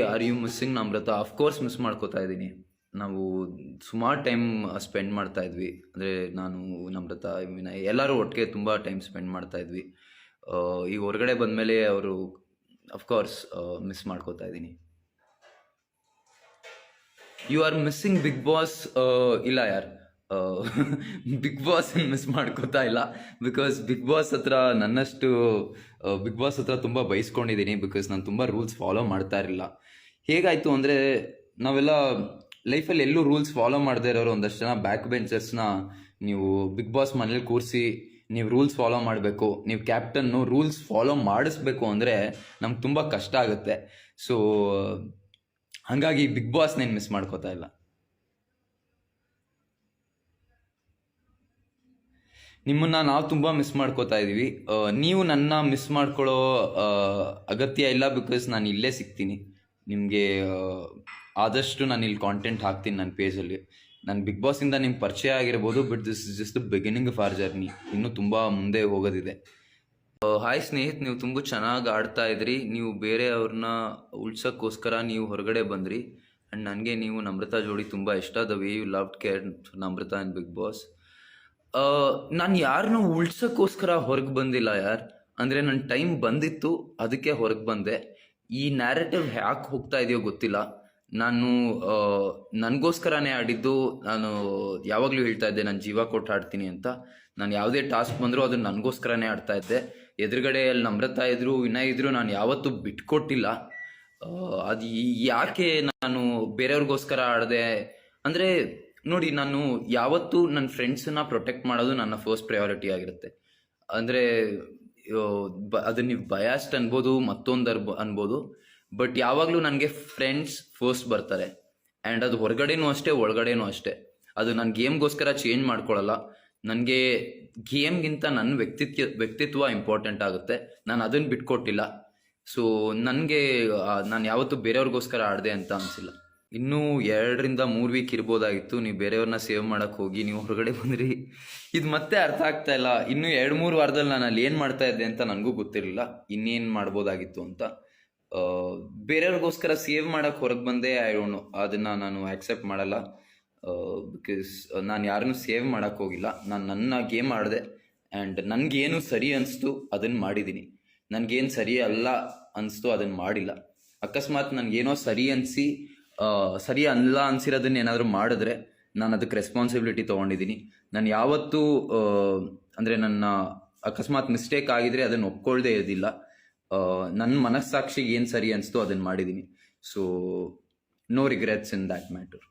Are you missing Namrata of course miss ಮಾಡ್ಕೋತಾ ಇದ್ದೀನಿ. ನಾವು ಸುಮಾರು ಟೈಮ್ ಸ್ಪೆಂಡ್ ಮಾಡ್ತಾ ಇದ್ವಿ. ಅಂದರೆ ನಾನು ನಮ್ರತ ವಿನಯ್ ಎಲ್ಲರೂ ಒಟ್ಟಿಗೆ ತುಂಬ ಟೈಮ್ ಸ್ಪೆಂಡ್ ಮಾಡ್ತಾ ಇದ್ವಿ. ಆ, ಈಗ ಹೊರಗಡೆ ಬಂದಮೇಲೆ ಅವರು ಅಫ್ಕೋರ್ಸ್ ಮಿಸ್ ಮಾಡ್ಕೋತಾ ಇದ್ದೀನಿ. You are missing Bigg Boss ಇಲ್ಲ ಯಾರ್? ಬಿಗ್ ಬಾಸ್ ಮಿಸ್ ಮಾಡ್ಕೋತಾ ಇಲ್ಲ. ಬಿಕಾಸ್ ಬಿಗ್ ಬಾಸ್ ಹತ್ರ ನನ್ನಷ್ಟು ಬಿಗ್ ಬಾಸ್ ಹತ್ರ ತುಂಬ ಬಯಸ್ಕೊಂಡಿದ್ದೀನಿ ಬಿಕಾಸ್ ನಾನು ತುಂಬ ರೂಲ್ಸ್ ಫಾಲೋ ಮಾಡ್ತಾ ಇರಲಿಲ್ಲ. ಹೇಗಾಯಿತು ಅಂದರೆ ನಾವೆಲ್ಲ ಲೈಫಲ್ಲಿ ಎಲ್ಲೂ ರೂಲ್ಸ್ ಫಾಲೋ ಮಾಡದೇ ಇರೋರು ಒಂದಷ್ಟು ಜನ ಬ್ಯಾಕ್ ಬೆಂಚರ್ಸ್ನ ನೀವು ಬಿಗ್ ಬಾಸ್ ಮನೇಲಿ ಕೂರಿಸಿ ನೀವು ರೂಲ್ಸ್ ಫಾಲೋ ಮಾಡಬೇಕು, ನೀವು ಕ್ಯಾಪ್ಟನ್ನು ರೂಲ್ಸ್ ಫಾಲೋ ಮಾಡಿಸ್ಬೇಕು ಅಂದರೆ ನಮ್ಗೆ ತುಂಬ ಕಷ್ಟ ಆಗುತ್ತೆ. ಸೊ ಹಾಗಾಗಿ ಬಿಗ್ ಬಾಸ್ నేను ಮಿಸ್ ಮಾಡ್ಕೋತಾ ಇಲ್ಲ. ನಿಮ್ಮನ್ನ ನಾವು ತುಂಬ ಮಿಸ್ ಮಾಡ್ಕೋತಾ ಇದ್ದೀವಿ ನೀವು ನನ್ನ ಮಿಸ್ ಮಾಡ್ಕೊಳ್ಳೋ ಅಗತ್ಯ ಇಲ್ಲ ಬಿಕಾಸ್ ನಾನು ಇಲ್ಲೇ ಸಿಗ್ತೀನಿ. ನಿಮಗೆ ಆದಷ್ಟು ನಾನು ಇಲ್ಲಿ ಕಾಂಟೆಂಟ್ ಹಾಕ್ತೀನಿ ನನ್ನ ಪೇಜಲ್ಲಿ ನಾನು ಬಿಗ್ ಬಾಸಿಂದ ನಿಮ್ಗೆ ಪರಿಚಯ ಆಗಿರ್ಬೋದು but this is just the beginning for journey ಇನ್ನೂ ತುಂಬ ಮುಂದೆ ಹೋಗೋದಿದೆ. ಹಾಯ್ ಸ್ನೇಹಿತ್, ನೀವು ತುಂಬ ಚೆನ್ನಾಗಿ ಆಡ್ತಾ ಇದ್ರಿ. ನೀವು ಬೇರೆಯವ್ರನ್ನ ಉಳ್ಸೋಕ್ಕೋಸ್ಕರ ನೀವು ಹೊರಗಡೆ ಬಂದ್ರಿ. ಆ್ಯಂಡ್ ನನಗೆ ನೀವು ನಮ್ರತಾ ಜೋಡಿ ತುಂಬ ಇಷ್ಟ. The way you love care Namrata and Bigg Boss ನಾನು ಯಾರನ್ನೂ ಉಳ್ಸೋಕ್ಕೋಸ್ಕರ ಹೊರಗೆ ಬಂದಿಲ್ಲ ಯಾರ್. ಅಂದರೆ ನನ್ನ ಟೈಮ್ ಬಂದಿತ್ತು, ಅದಕ್ಕೆ ಹೊರಗೆ ಬಂದೆ. ಈ ನ್ಯಾರೇಟಿವ್ ಯಾಕೆ ಹೋಗ್ತಾ ಇದೆಯೋ ಗೊತ್ತಿಲ್ಲ. ನಾನು ನನಗೋಸ್ಕರನೇ ಆಡಿದ್ದು, ನಾನು ಯಾವಾಗಲೂ ಹೇಳ್ತಾ ಇದ್ದೆ, ನಾನು ಜೀವ ಕೊಟ್ಟು ಆಡ್ತೀನಿ ಅಂತ. ನಾನು ಯಾವುದೇ ಟಾಸ್ಕ್ ಬಂದರೂ ಅದು ನನಗೋಸ್ಕರನೇ ಆಡ್ತಾ ಇದ್ದೆ. ಎದುರುಗಡೆ ಅಲ್ಲಿ ನಮ್ರತಾ ಇದ್ರು, ವಿನಯ್ ಇದ್ರು, ನಾನು ಯಾವತ್ತೂ ಬಿಟ್ಕೊಟ್ಟಿಲ್ಲ. ಅದು ಯಾಕೆ ನಾನು ಬೇರೆಯವ್ರಿಗೋಸ್ಕರ ಆಡದೆ? ಅಂದರೆ ನೋಡಿ, ನಾನು ಯಾವತ್ತೂ ನನ್ನ ಫ್ರೆಂಡ್ಸನ್ನ ಪ್ರೊಟೆಕ್ಟ್ ಮಾಡೋದು ನನ್ನ ಫಸ್ಟ್ ಪ್ರಯಾರಿಟಿ ಆಗಿರುತ್ತೆ. ಅಂದರೆ ಅದನ್ನ ನೀವು ಬಯಾಸ್ಟ್ ಅನ್ಬೋದು ಮತ್ತೊಂದು ಅರ್ಬ ಅನ್ಬೋದು ಬಟ್ ಯಾವಾಗಲೂ ನನಗೆ ಫ್ರೆಂಡ್ಸ್ ಫಸ್ಟ್ ಬರ್ತಾರೆ. ಆ್ಯಂಡ್ ಅದು ಹೊರಗಡೆನೂ ಅಷ್ಟೇ, ಒಳಗಡೆನೂ ಅಷ್ಟೇ. ಅದು ನನ್ನ ಗೇಮ್ಗೋಸ್ಕರ ಚೇಂಜ್ ಮಾಡ್ಕೊಳ್ಳಲ್ಲ ನನಗೆ ಗೇಮ್ಗಿಂತ ನನ್ನ ವ್ಯಕ್ತಿತ್ವ ವ್ಯಕ್ತಿತ್ವ ಇಂಪಾರ್ಟೆಂಟ್ ಆಗುತ್ತೆ. ನಾನು ಅದನ್ನು ಬಿಟ್ಕೊಟ್ಟಿಲ್ಲ. ಸೊ ನನಗೆ ನಾನು ಯಾವತ್ತೂ ಬೇರೆಯವ್ರಿಗೋಸ್ಕರ ಆಡಿದೆ ಅಂತ ಅನಿಸಿಲ್ಲ. ಇನ್ನೂ ಎರಡರಿಂದ ಮೂರು ವೀಕ್ ಇರ್ಬೋದಾಗಿತ್ತು. ನೀವು ಬೇರೆಯವ್ರನ್ನ ಸೇವ್ ಮಾಡಕ್ಕೆ ಹೋಗಿ ನೀವು ಹೊರಗಡೆ ಬಂದ್ರಿ. ಇದು ಮತ್ತೆ ಅರ್ಥ ಆಗ್ತಾ ಇಲ್ಲ. ಇನ್ನೂ ಎರಡು, ಮೂರು ವಾರದಲ್ಲಿ ನಾನು ಅಲ್ಲಿ ಏನು ಮಾಡ್ತಾ ಇದ್ದೆ ಅಂತ ನನಗೂ ಗೊತ್ತಿರಲಿಲ್ಲ. ಇನ್ನೇನು ಮಾಡ್ಬೋದಾಗಿತ್ತು ಅಂತ. ಬೇರೆಯವ್ರಿಗೋಸ್ಕರ ಸೇವ್ ಮಾಡಕ್ಕೆ ಹೊರಗೆ ಬಂದೆ ಐ ಡೋಂಟ್ ನೋ ಅದನ್ನು ನಾನು ಆ್ಯಕ್ಸೆಪ್ಟ್ ಮಾಡಲ್ಲ. ಬಿಕಾಸ್ ನಾನು ಯಾರನ್ನೂ ಸೇವ್ ಮಾಡಕ್ಕೆ ಹೋಗಿಲ್ಲ. ನಾನು ನನ್ನ ಗೇಮ್ ಆಡಿದೆ ಆ್ಯಂಡ್ ನನಗೇನು ಸರಿ ಅನಿಸ್ತು ಅದನ್ನು ಮಾಡಿದ್ದೀನಿ ನನಗೇನು ಸರಿ ಅಲ್ಲ ಅನಿಸ್ತು ಅದನ್ನು ಮಾಡಿಲ್ಲ. ಅಕಸ್ಮಾತ್ ನನಗೇನೋ ಸರಿ ಅನಿಸಿ ಸರಿ ಅಲ್ಲ ಅನ್ಸಿರೋದನ್ನ ಏನಾದರೂ ಮಾಡಿದ್ರೆ ನಾನು ಅದಕ್ಕೆ ರೆಸ್ಪಾನ್ಸಿಬಿಲಿಟಿ ತೊಗೊಂಡಿದ್ದೀನಿ ನಾನು ಯಾವತ್ತೂ ಅಂದರೆ ನನ್ನ ಅಕಸ್ಮಾತ್ ಮಿಸ್ಟೇಕ್ ಆಗಿದ್ರೆ ಅದನ್ನು ಒಪ್ಕೊಳ್ದೇ ಇರೋದಿಲ್ಲ ನನ್ನ ಮನಸ್ಸಾಕ್ಷಿಗೆ ಏನು ಸರಿ ಅನಿಸ್ತು ಅದನ್ನು ಮಾಡಿದ್ದೀನಿ so no regrets in that matter